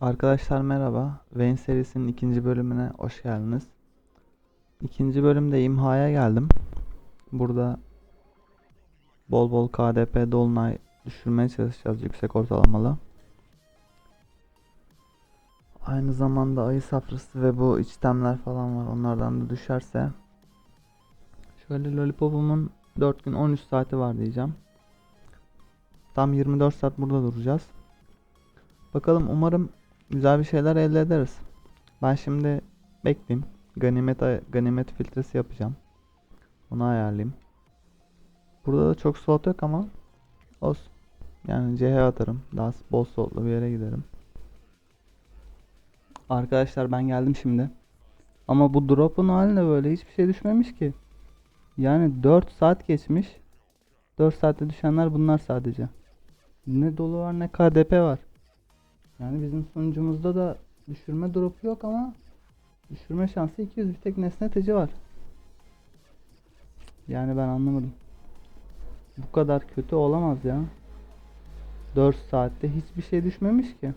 Arkadaşlar merhaba. Vayne serisinin ikinci bölümüne hoş geldiniz. İkinci bölümde imhaya geldim. Burada bol bol KDP dolunay düşürmeye çalışacağız yüksek ortalamalı. Aynı zamanda ayı safrası ve bu içtemler falan var. Onlardan da düşerse şöyle lollipopumun 4 gün 13 saati var diyeceğim. Tam 24 saat burada duracağız. Bakalım umarım güzel bir şeyler elde ederiz. Ben şimdi bekleyeyim. Ganimet ganimet filtresi yapacağım. Onu ayarlayayım. Burada da çok slot yok ama olsun. Yani CH atarım. Daha bol slotlu bir yere giderim. Arkadaşlar ben geldim şimdi. Ama bu drop'un haline böyle hiçbir şey düşmemiş ki. Yani 4 saat geçmiş. 4 saatte düşenler bunlar sadece. Ne dolu var ne KDP var. Yani bizim sunucumuzda da düşürme drop'u yok ama düşürme şansı 200 bir tek nesne teci var. Yani ben anlamadım. Bu kadar kötü olamaz ya. 4 saatte hiçbir şey düşmemiş ki.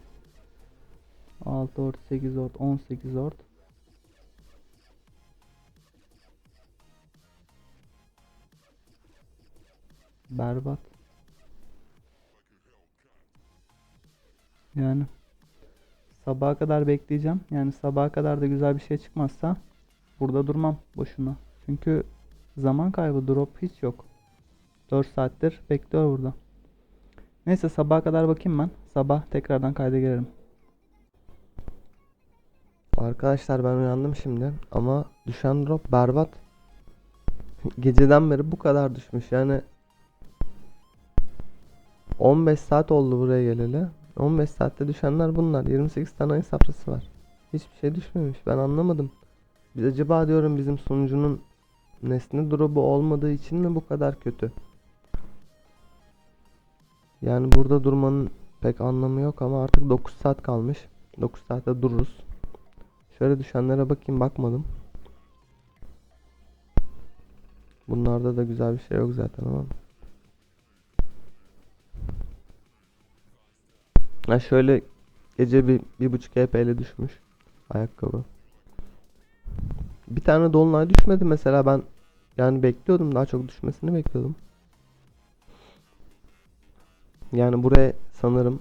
6 ort, 8 ort, 18 ort. Berbat. Yani sabaha kadar bekleyeceğim. Yani sabaha kadar da güzel bir şey çıkmazsa burada durmam boşuna. Çünkü zaman kaybı drop hiç yok. 4 saattir bekliyor burada. Neyse sabaha kadar bakayım ben. Sabah tekrardan kayda girerim. Arkadaşlar ben uyandım şimdi ama düşen drop berbat. Geceden beri bu kadar düşmüş yani 15 saat oldu buraya geleli. 15 saatte düşenler bunlar. 28 tane ayı safrası var. Hiçbir şey düşmemiş. Ben anlamadım. Biz acaba diyorum bizim sunucunun nesne drop'u olmadığı için mi bu kadar kötü? Yani burada durmanın pek anlamı yok ama artık 9 saat kalmış. 9 saatte dururuz. Şöyle düşenlere bakayım bakmadım. Bunlarda da güzel bir şey yok zaten ama. Ha şöyle gece bir, bir buçuk HP'li düşmüş ayakkabı. Bir tane dolunay düşmedi mesela ben yani bekliyordum daha çok düşmesini bekliyordum. Yani buraya sanırım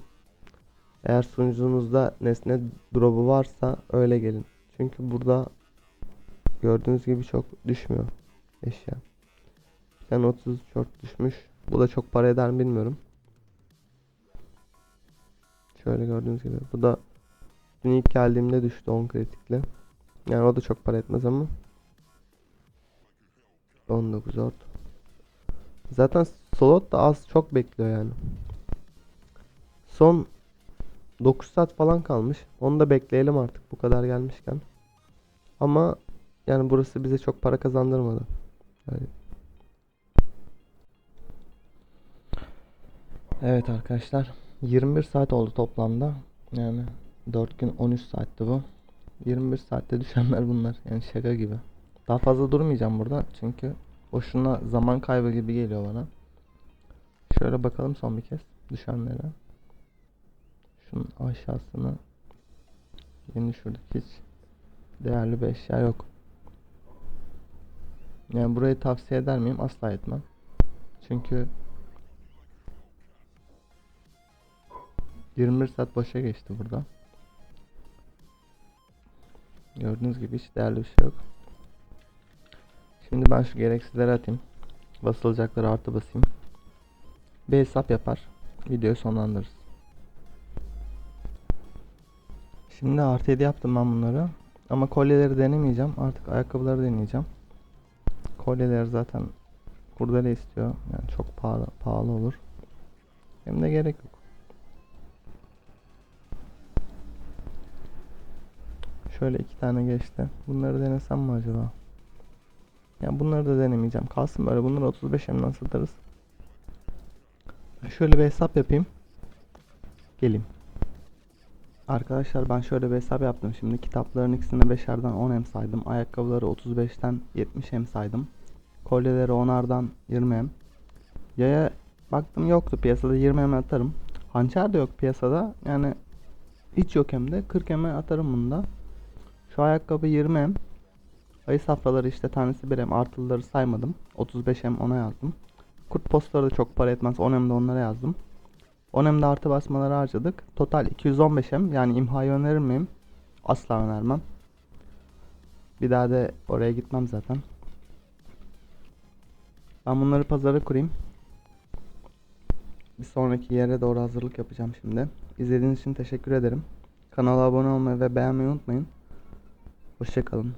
eğer sunucunuzda nesne drop'u varsa öyle gelin. Çünkü burada gördüğünüz gibi çok düşmüyor eşya. Bir tane 30 short düşmüş. Bu da çok para eder mi bilmiyorum. Şöyle gördüğünüz gibi. Bu da dün ilk geldiğimde düştü 10 kritikli. Yani o da çok para etmez ama. 19 short. Zaten slot da az çok bekliyor yani. Son 9 saat falan kalmış. Onu da bekleyelim artık bu kadar gelmişken. Ama yani burası bize çok para kazandırmadı. Yani Evet arkadaşlar 21 saat oldu toplamda. Yani 4 gün 13 saatti bu. 21 saatte düşenler bunlar. Yani şaka gibi. Daha fazla durmayacağım burada çünkü boşuna zaman kaybı gibi geliyor bana. Şöyle bakalım son bir kez düşenlere. Şunun aşağısını yeni düşürdük hiç değerli bir eşya yok. Yani burayı tavsiye eder miyim? Asla etmem. Çünkü 21 saat boşa geçti burada. Gördüğünüz gibi hiç değerli bir şey yok. Şimdi ben şu gereksizleri atayım. Basılacakları artı basayım. Bir hesap yapar. Videoyu sonlandırırız. Şimdi artı 7 yaptım ben bunları. Ama kolyeleri denemeyeceğim. Artık ayakkabıları deneyeceğim. Kolyeler zaten kurdele istiyor. Yani çok pahalı, pahalı olur. Hem de gerek yok. Şöyle iki tane geçti. Bunları denesem mi acaba? Ya bunları da denemeyeceğim. Kalsın böyle. Bunları 35 emden satarız. Şöyle bir hesap yapayım. Geleyim. Arkadaşlar ben şöyle bir hesap yaptım. Şimdi kitapların ikisini 5'erden 10 em saydım. Ayakkabıları 35'ten 70 em saydım. Kolyeleri 10'ardan 20 em. Yaya baktım yoktu piyasada 20 em atarım. Hançer de yok piyasada. Yani Hiç yok hem de 40 M atarım bunda. Şu ayakkabı 20 M. Ayı safraları işte tanesi 1 M. Artılıları saymadım. 35 M ona yazdım. Kurt postları da çok para etmez. 10 M de onlara yazdım. 10 M'de artı basmaları harcadık. Total 215 M. Yani imhayı önerir miyim? Asla önermem. Bir daha da oraya gitmem zaten. Ben bunları pazara kurayım. Bir sonraki yere doğru hazırlık yapacağım şimdi. İzlediğiniz için teşekkür ederim. Kanala abone olmayı ve beğenmeyi unutmayın. Hoşçakalın.